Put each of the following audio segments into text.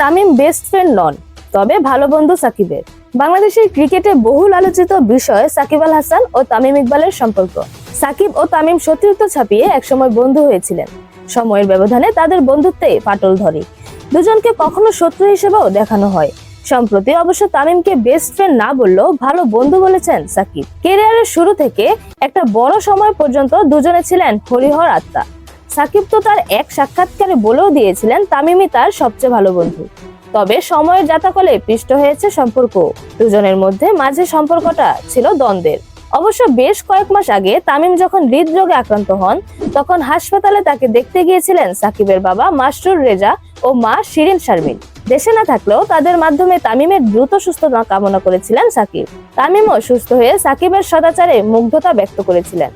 Tamim best friend নন। তবে ভালো বন্ধু সাকিবের। বাংলাদেশের ক্রিকেটে বহুল আলোচিত বিষয় সাকিব আল হাসান ও তামিম ইকবালের সম্পর্ক। সাকিব ও তামিম সতীর্থ ছাপিয়ে একসময় বন্ধু হয়েছিলেন। সময়ের ব্যবধানে তাদের বন্ধুত্বে পাটল ধরে। দুজনকে কখনো শত্রু হিসেবেও দেখানো হয়। সম্প্রতি অবশ্য তামিমকে বেস্ট ফ্রেন্ড না বললেও ভালো বন্ধু বলেছেন সাকিব। কেরিয়ারের শুরু থেকে একটা বড় সময় পর্যন্ত দুজনে ছিলেন হরিহর আত্মা। সাকিব তো তার এক সাক্ষাৎকারে বলেও দিয়েছিলেন তামিমই তার সবচেয়ে ভালো বন্ধু। তবে সময়ের জাতাকলে পিষ্ট হয়েছে সম্পর্ক। দুজনের মধ্যে মাঝে সম্পর্কটা ছিল দ্বন্দ্বের। অবশ্য বেশ কয়েক মাস আগে তামিম যখন হৃদরোগে আক্রান্ত হন, তখন হাসপাতালে তাকে দেখতে গিয়েছিলেন সাকিবের বাবা মাস্টুর রেজা ও মা শিরিন শারমিন। দেশে না থাকলেও তাদের মাধ্যমে তামিমের দ্রুত সুস্থতা কামনা করেছিলেন সাকিব। তামিমও সুস্থ হয়ে সাকিবের সদাচারে মুগ্ধতা ব্যক্ত করেছিলেন।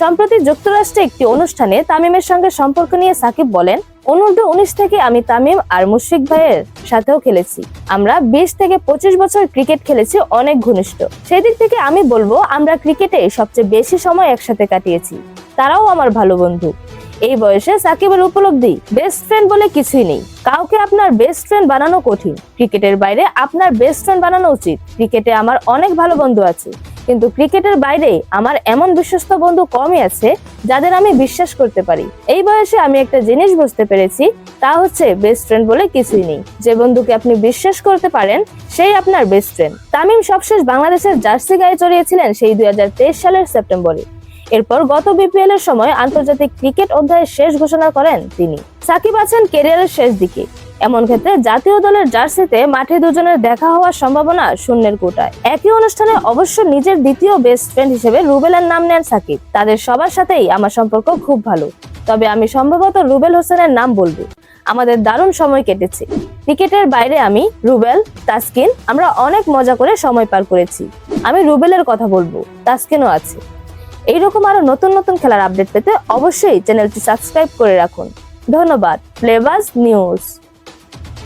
সম্প্রতি যুক্তরাষ্ট্রে একটি অনুষ্ঠানে তামিমের সঙ্গে সম্পর্ক নিয়ে সাকিব বলেন, অনূর্ধ্ব উনিশ থেকে আমি তামিম আর মুশফিক ভাইয়ের সাথেও খেলেছি। আমরা বিশ থেকে পঁচিশ বছর ক্রিকেট খেলেছি, অনেক ঘনিষ্ঠ। সেই দিক থেকে আমি বলব, আমরা ক্রিকেটে সবচেয়ে বেশি সময় একসাথে কাটিয়েছি। তারাও আমার ভালো বন্ধু। এই বয়সে সাকিবের উপলব্ধি বেস্ট ফ্রেন্ড বলে কিছুই নেই। কাউকে আপনার বেস্ট ফ্রেন্ড বানানো কঠিন। ক্রিকেটের বাইরে আপনার বেস্ট ফ্রেন্ড বানানো উচিত। ক্রিকেটে আমার অনেক ভালো বন্ধু আছে। কিন্তু ক্রিকেটের বাইরে আমার এমন বিশ্বস্ত বন্ধু কমই আছে যাদের আমি বিশ্বাস করতে পারি। এই বয়সে আমি একটা জিনিস বুঝতে পেরেছি, তা হচ্ছে বেস্ট ফ্রেন্ড বলে কিছুই নেই। যে বন্ধুকে আপনি বিশ্বাস করতে পারেন, সেই আপনার বেস্ট ফ্রেন্ড তামিম সবশেষ বাংলাদেশের জার্সি গায়ে চড়িয়েছিলেন সেই দুই হাজার তেইশ সালের সেপ্টেম্বরে। এরপর গত বিপিএল এর সময় আন্তর্জাতিক ক্রিকেট অধ্যায়ের শেষ ঘোষণা করেন তিনি। সাকিব আছেন কেরিয়ারের শেষ দিকে। এমন ক্ষেত্রে জাতীয় দলের জার্সিতে মাঠে দুজনের দেখা হওয়ার সম্ভাবনা শূন্যের কোটায়। একই অনুষ্ঠানে অবশ্য নিজের দ্বিতীয় বেস্ট ফ্রেন্ড হিসেবে রুবেলের নাম নেন সাকিব। তাদের সবার সাথেই আমার সম্পর্ক খুব ভালো। তবে আমি সম্ভবত রুবেল হোসেনের নাম বলব। আমাদের দারুণ সময় কেটেছে। ক্রিকেটের বাইরে আমি, রুবেল, তাসকিন, আমরা অনেক মজা করে সময় পার করেছি। আমি রুবেলের কথা বলব। তাসকিনও আছে। এইরকম আরও নতুন নতুন খেলার আপডেট পেতে অবশ্যই চ্যানেলটি সাবস্ক্রাইব করে রাখুন। ধন্যবাদ। Flavours news